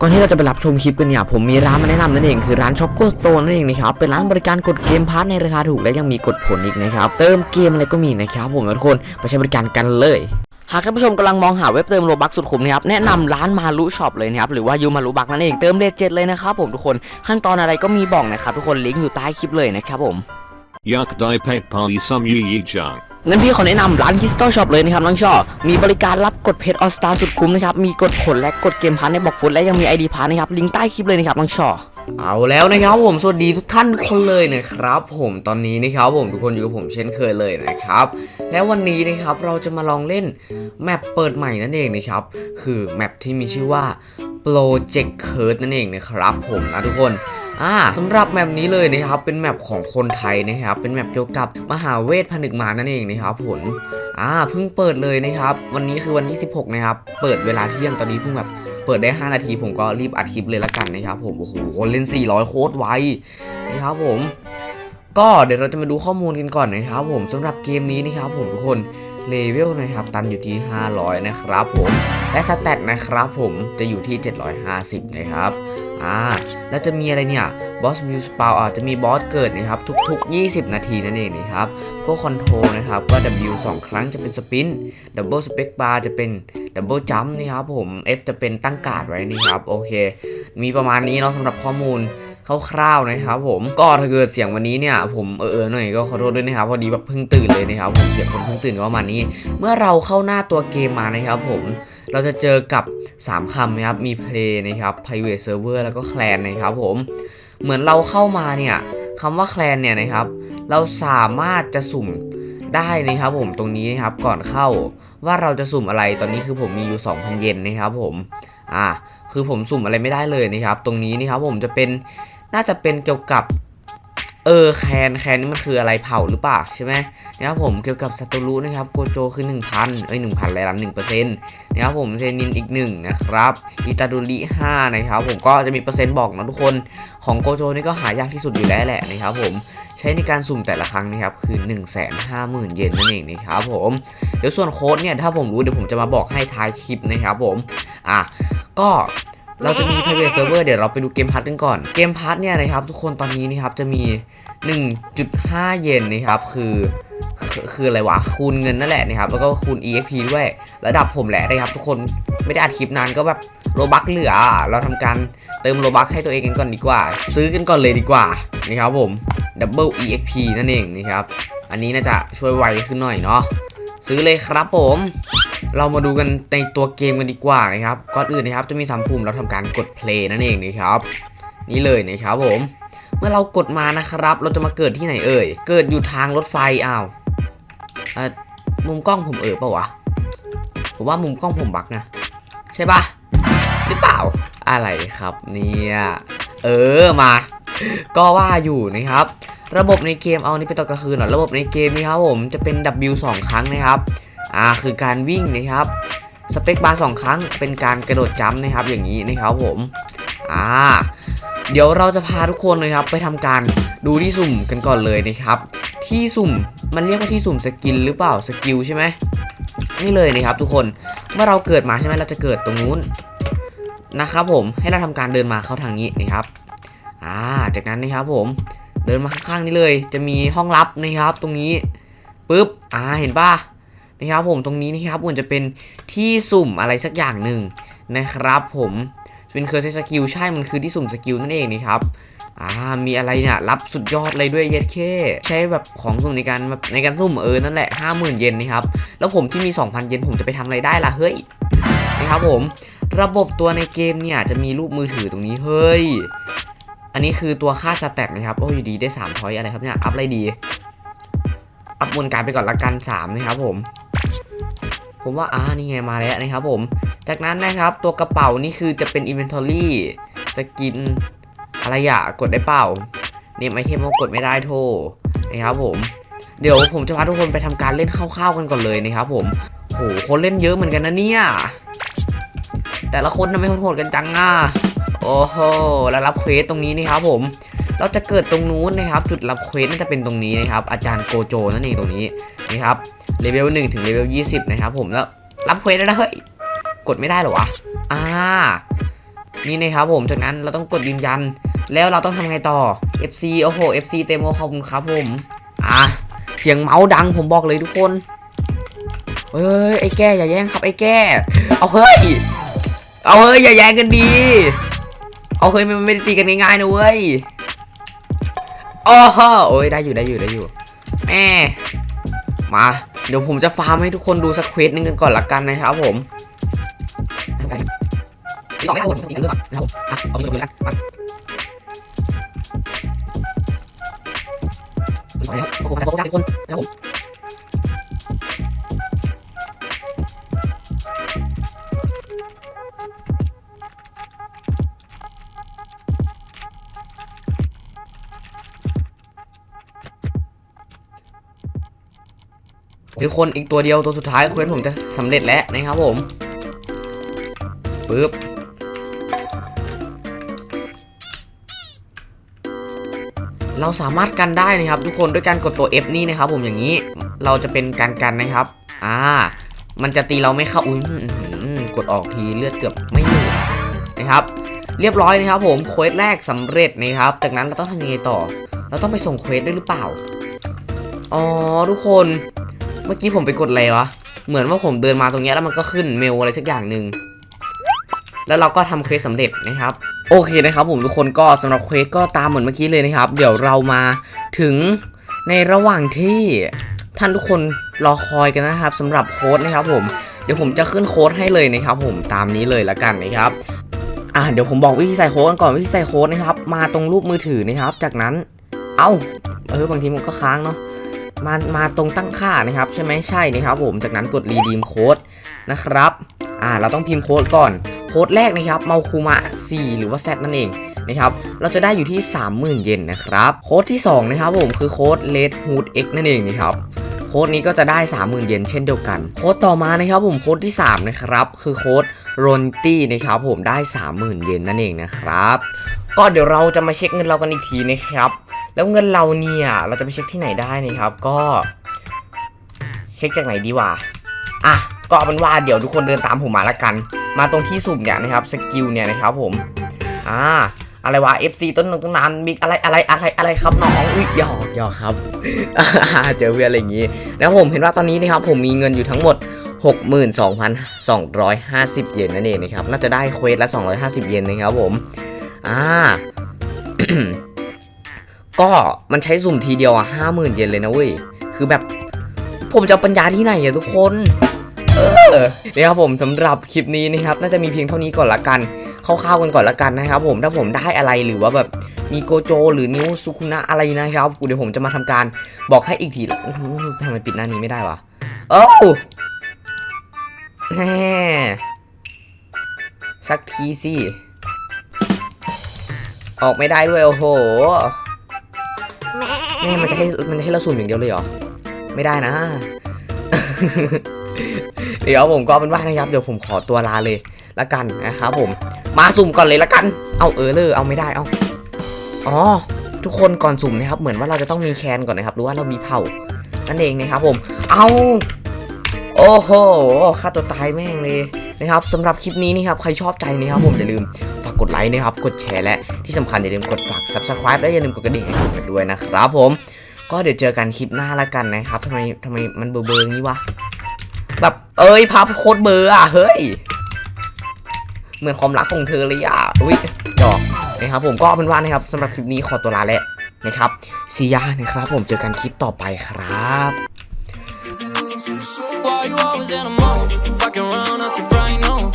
ก่อนที่เราจะไปรับชมคลิปกันเนี่ยผมมีร้านมาแนะนำนั่นเองคือร้านช็อกโกสโตนนั่นเองนะครับเป็นร้านบริการกดเกมพาร์ทในราคาถูกและยังมีกดผลอีกนะครับเติมเกมอะไรก็มีนะครับผมทุกคนไปใช้บริการกันเลยหากท่านผู้ชมกำลังมองหาเว็บเติมโลบักสุดคุ้มนะครับแนะนำร้านมารุช็อปเลยนะครับหรือว่ายูมารุบักนั่นเองเติมเลทเจ็ดเลยนะครับผมทุกคนขั้นตอนอะไรก็มีบอกนะครับทุกคนลิงก์อยู่ใต้คลิปเลยนะครับผม Yak Dai Pek Pali Sum Yu Yi Jang. งั้ นพี่ขอแนะนำร้านคิสตัลช็อปเลยนะครับน้องชอมีบริการรับกดเพจออสตาสุดคุ้มนะครับ มีกดผลและกดเกมพาร์ทในบอกฟุตและยังมี ID พาร์ทนะครับ ลิงก์ใต้คลิปเลยนะครับน้องชอเอาแล้วนะครับผมสวัสดีทุกท่านทุกคนเลยนะครับ ผมตอนนี้นะครับผมทุกคนอยู่กับผมเช่นเคยเลยนะครับ แล้ววันนี้นะครับเราจะมาลองเล่นแมปเปิดใหม่นั่นเองนะครับ คือแมปที่มีชื่อว่า Project Curse นั่นเองนะครับ ผมนะทุกคน อ่าสำหรับแมปนี้เลยนะครับเป็นแมปของคนไทยนะครับเป็นแมปเกี่ยวกับมหาเวทผนึกมารนั่นเองนะครับผลอ่าเพิ่งเปิดเลยนะครับ วันนี้คือวันที่ 16 นะครับ เปิดเวลาเที่ยงตอนนี้เพิ่งแบบเปิดได้ 5 นาที ผมก็รีบอัดคลิปเลยละกันนะครับผมโอ้โหเล่น 400 โคตรไวนะครับผมก็เดี๋ยวเราจะมาดูข้อมูลกันก่อนนะครับผมสำหรับเกมนี้นะครับผมทุกคนเลเวลนะครับตันอยู่ที่ 500 นะครับผม และสแตทนะครับผมจะอยู่ที่ 750 นะครับอ่าแล้วจะมีอะไรเนี่ยบอสวิวสปาวอ่าจะมีบอสเกิดนะครับทุก ๆ 20 นาทีนั่นเองนะครับพวกคอนโทรนะครับก็ W 2 ครั้งจะเป็นสปินดับเบิลสเปกบาร์จะเป็นดับเบิลจัมป์นะครับผม F จะเป็นตั้งการ์ดไว้นี่ครับโอเค มีประมาณนี้เนาะสำหรับข้อมูลคร่าวๆนะครับผมก็ถ้าเกิดเสียงวันนี้เนี่ยผมเออๆหน่อยก็ขอโทษด้วยนะครับพอดีแบบเพิ่งตื่นเลยนะครับผมเสียงคนเพิ่งตื่นก็ประมาณนี้ เมื่อเราเข้าหน้าตัวเกมมานะครับผม เราจะเจอกับ 3คำนะครับ มี play นะครับ private server แล้วก็ clan นะครับผม เหมือนเราเข้ามาเนี่ยคำว่า clan เนี่ยนะครับ เราสามารถจะสุ่มได้นะครับผมตรงนี้นะครับก่อนเข้าว่าเราจะสุ่มอะไรตอนนี้คือผมมีอยู่ 2,000 เยนนะครับผมอ่าคือผมสุ่มอะไรไม่ได้เลยนะครับ ตรงนี้นะครับผมจะเป็นน่าจะเป็นเกี่ยวกับ เออแคนแคนนี่มันคืออะไรเผาหรือเปล่าใช่ไหมนะครับผมเกี่ยวกับซาโตรุนะครับโกโจคือ 1,000เอ้ย1,000ไรลัน1%นะครับผมเซนินอีก1นะครับอิตาดูริ5นะครับผมก็จะมีเปอร์เซ็นต์บอกนะทุกคนของโกโจนี่ก็หายากที่สุดอยู่แล้วแหละนะครับผมใช้ในการสุ่มแต่ละครั้งนะครับคือ 150,000 เยนนั่นเองนะครับผมเดี๋ยวส่วนโค้ดเนี่ยถ้าผมรู้เดี๋ยวผมจะมาบอกให้ท้ายคลิปนะครับผมอะก็ เราจะมี private server เดี๋ยวเราไปดูเกมพาร์ทกันก่อน เกมพาร์ทเนี่ยนะครับทุกคนตอนนี้นะครับจะมี 1.5 เยนนะครับคือคือคืออะไรวะคูณเงินนั่นแหละนะครับแล้วก็คูณ exp ด้วยระดับผมแหละนะครับ ทุกคนไม่ได้อัดคลิปนานก็แบบโลบักเหลือ เราทำการเติมโลบักให้ตัวเองกันก่อนดีกว่า ซื้อกันก่อนเลยดีกว่านะครับผม double exp นั่นเองนะครับ อันนี้น่าจะช่วยไวขึ้นหน่อยเนาะซื้อเลยครับผม เรามาดูกันในตัวเกมกันดีกว่านะครับก่อนอื่นนะครับจะมีสามปุ่มเราทำการกด play นั่นเองนะครับ นี่เลยนะครับผม เมื่อเรากดมานะครับ เราจะมาเกิดที่ไหนเอ่ย เกิดอยู่ทางรถไฟอ้าวเอ่อมุมกล้องผมเออเปล่าวะผมว่ามุมกล้องผมบักนะ ใช่ปะหรือเปล่า อะไรครับเนี่ยเออมา ก็ว่าอยู่นะครับ ระบบในเกมเอานี่ไปตอนกลางคืนหรอระบบในเกมนี่ครับผมจะเป็น W 2 ครั้งนะครับ อ่าคือการวิ่งนะครับสเปคบาร์สองครั้งเป็นการกระโดดจัมป์นะครับอย่างนี้นะครับผมอ่าเดี๋ยวเราจะพาทุกคนเลยครับ ไปทำการดูที่สุ่มกันก่อนเลยนะครับ ที่สุ่มมันเรียกว่าที่สุ่มสกิลหรือเปล่าสกิลใช่ไหมนี่เลยนะครับทุกคนเมื่อเราเกิดมาใช่ไหมเราจะเกิดตรงนู้นนะครับผมให้เราทำการเดินมาเข้าทางนี้นะครับอ่าจากนั้นนะครับผมเดินมาข้างๆนี้เลย จะมีห้องลับนะครับ ตรงนี้ปุ๊บอ่าเห็นป่ะ นะครับผมตรงนี้นะครับมันจะเป็นที่สุ่มอะไรสักอย่างหนึ่งนะครับผมเป็นเคอร์เซสกิลใช่มันคือที่สุ่มสกิลนั่นเองนะครับอ่ามีอะไรเนี่ยรับสุดยอดเลยด้วยเยสเคใช้แบบของสุ่มในการแบบในการสุ่มเออนั่นแหละ 50,000 เยนนะครับ แล้วผมที่มี 2,000 เยนผมจะไปทำอะไรได้ล่ะเฮ้ยนะครับผมระบบตัวในเกมเนี่ยจะมีรูปมือถือตรงนี้เฮ้ย อันนี้คือตัวค่าสแตทนะครับ โอ้ยอยู่ดีได้3ทอยอะไรครับเนี่ย อัพอะไรดี อัพบนการไปก่อนละกัน 3 นะครับผม ผมว่าอ่านี่ไงมาแล้วนะครับผม จากนั้นนะครับตัวกระเป๋านี่คือจะเป็น Inventory สกินอะไรอะกดได้เปล่าเนี่ยไม่เทมกดไม่ได้โทษนะครับผม เดี๋ยวผมจะพาทุกคนไปทำการเล่นคร่าวๆกันก่อนเลยนะครับผมโหคนเล่นเยอะเหมือนกันนะเนี่ย แต่ละคนทำไมโหดกันจังอะโอ้โหแล้วรับเควสตรงนี้นี่ครับผม เราจะเกิดตรงนู้นนะครับ จุดรับเควสน่าจะเป็นตรงนี้นะครับ อาจารย์โกโจนั่นเองตรงนี้นะครับ เลเวล1ถึงเลเวล20 นะครับผมแล้วรับเควสแล้วนะเฮ้ยกดไม่ได้หรอวะอ่านี่นะครับผมจากนั้นเราต้องกดยืนยัน แล้วเราต้องทำไงต่อ FC โอ้โห FC เต็มโอขอบคุณครับผมอะเสียงเมาส์ดังผมบอกเลยทุกคนเฮ้ยไอ้แก่อย่าแย่งครับไอ้แก่เอาเฮ้ยเอาเฮ้ยอย่าแย่งกันดี เอาเฮ้ยมันไม่ได้ตีกันง่ายๆนะเว้ยโอ้โหโอ้ยได้อยู่ได้อยู่ได้อยู่แหมมา เดี๋ยวผมจะฟาร์มให้ทุกคนดูสักเควสหนึงกันก่อนละกันนะครับผมสองให้คนอีกเรื่องนะครับผมอะเอาไปดูกันมาสองแล้วโอ้โหโอ้โหทุกคนนะครับผม ทุกคนอีกตัวเดียวตัวสุดท้ายเควสผมจะสำเร็จแล้วนะครับผมปึ๊บเราสามารถกันได้นะครับ ทุกคนด้วยการกดตัว F นี่นะครับ ผมอย่างนี้เราจะเป็นการกันนะครับ อ่า มันจะตีเราไม่เข้าอุ้ยกดออกทีเลือดเกือบไม่เหลือนะครับ เรียบร้อยนะครับ ผมเควสแรกสำเร็จนะครับ จากนั้นเราต้องทำยังไงต่อ เราต้องไปส่งเควสด้วยหรือเปล่า อ๋อทุกคน เมื่อกี้ผมไปกดอะไรวะ เหมือนว่าผมเดินมาตรงเนี้ยแล้วมันก็ขึ้นเมลอะไรสักอย่างหนึ่ง แล้วเราก็ทำเควสสำเร็จนะครับ โอเคนะครับผมทุกคนก็สำหรับเควสก็ตามเหมือนเมื่อกี้เลยนะครับ เดี๋ยวเรามาถึงในระหว่างที่ท่านทุกคนรอคอยกันนะครับสำหรับโค้ดนะครับ ผม เดี๋ยวผมจะขึ้นโค้ดให้เลยนะครับ ผมตามนี้เลยละกันนะครับอ่าเดี๋ยวผมบอกวิธีใส่โค้ดกันก่อนวิธีใส่โค้ดนะครับ มาตรงรูปมือถือนะครับ จากนั้น เอ้าเออบางทีมันก็ค้างเนาะ มามาตรงตั้งค่านะครับ ใช่ไหมใช่นะครับ ผมจากนั้นกด redeem code นะครับอ่าเราต้องพิมพ์โค้ดก่อนโค้ดแรกนะครับเมาคูมะ4หรือว่า Z นั่นเองนะครับเราจะได้อยู่ที่ 30,000 เยนนะครับโค้ดที่2นะครับผมคือโค้ด red hood x นั่นเองนะครับโค้ดนี้ก็จะได้ 30,000 เยนเช่นเดียวกันโค้ดต่อมานะครับผมโค้ดที่ 3 นะครับ คือโค้ด r o n t y นะครับผมได้ 30,000 เยนนั่นเองนะครับ ก็เดี๋ยวเราจะมาเช็คเงินเรากันอีกทีนะครับ แล้วเงินเราเนี่ย เราจะไปเช็คที่ไหนได้นะครับ ก็ เช็คจากไหนดีวะอะก็เอาเป็นว่าเดี๋ยวทุกคนเดินตามผมมาละกัน มาตรงที่สุ่มเนี่ยนะครับสกิลเนี่ยนะครับผมอ่าอะไรวะ FC ต้นนงต้นนานบิ๊กอะไรอะไรอะไรอะไรครับน้องอุ้ยหยอกหยอกครับเจอเพื่อนอะไรอย่างงี้แล้วผมเห็นว่าตอนนี้นะครับผมมีเงินอยู่ทั้งหมด 62,250 เยนนั่นเองนะครับน่าจะได้เควสละ 250 เยนนะครับผมอ่า ก็มันใช้สุ่มทีเดียวอะห้าหมื่นเยนเลยนะเว้ย คือแบบผมจะปัญญาที่ไหนอะทุกคนเนี่ยครับผมสำหรับคลิปนี้นะครับน่าจะมีเพียงเท่านี้ก่อนละกันคร่าวๆกันก่อนละกันนะครับ ผมถ้าผมได้อะไรหรือว่าแบบมีโกโจ หรือนิวซุคุนะอะไรนะครับเดี๋ยวผมจะมาทำการบอกให้อีกทีทำไมปิดหน้านี้ไม่ได้วะโอ้แน่สักทีสิออกไม่ได้ด้วยโอ้โห แม่มันจะให้มันจะให้เราสุ่มอย่างเดียวเลยเหรอ ไม่ได้นะ เดี๋ยวผมก็เอาเป็นว่านะครับ เดี๋ยวผมขอตัวลาเลยละกันนะครับผม มาสุ่มก่อนเลยละกัน เอาเออเลยเอาไม่ได้ เอาอ๋อ ทุกคนก่อนสุ่มนะครับ เหมือนว่าเราจะต้องมีแคนก่อนนะครับ หรือว่าเรามีเผ่า นั่นเองนะครับผม เอาโอ้โหฆ่าตัวตายแม่งเลยนะครับสำหรับคลิปนี้นี่ครับ ใครชอบใจนะครับผมอย่าลืมฝากกดไลค์นะครับ กดแชร์และที่สำคัญอย่าลืมกดฝาก subscribe และอย่าลืมกดกระดิ่งให้ผมกันด้วยนะครับผม ก็เดี๋ยวเจอกันคลิปหน้าละกันนะครับทำไมทำไมมันเบอร์เบอร์งี้วะ แบบเอ้ยพับโคตรเบอร์อะเฮ้ย เหมือนความรักของเธอเลยอะอุ้ยดอกนะครับผมก็เป็นว่านะครับสำหรับคลิปนี้ขอตัวลาแล้วนะครับซียานะครับผมเจอกันคลิปต่อไปครับ Why you always in a mood? Fucking around up to bright noon.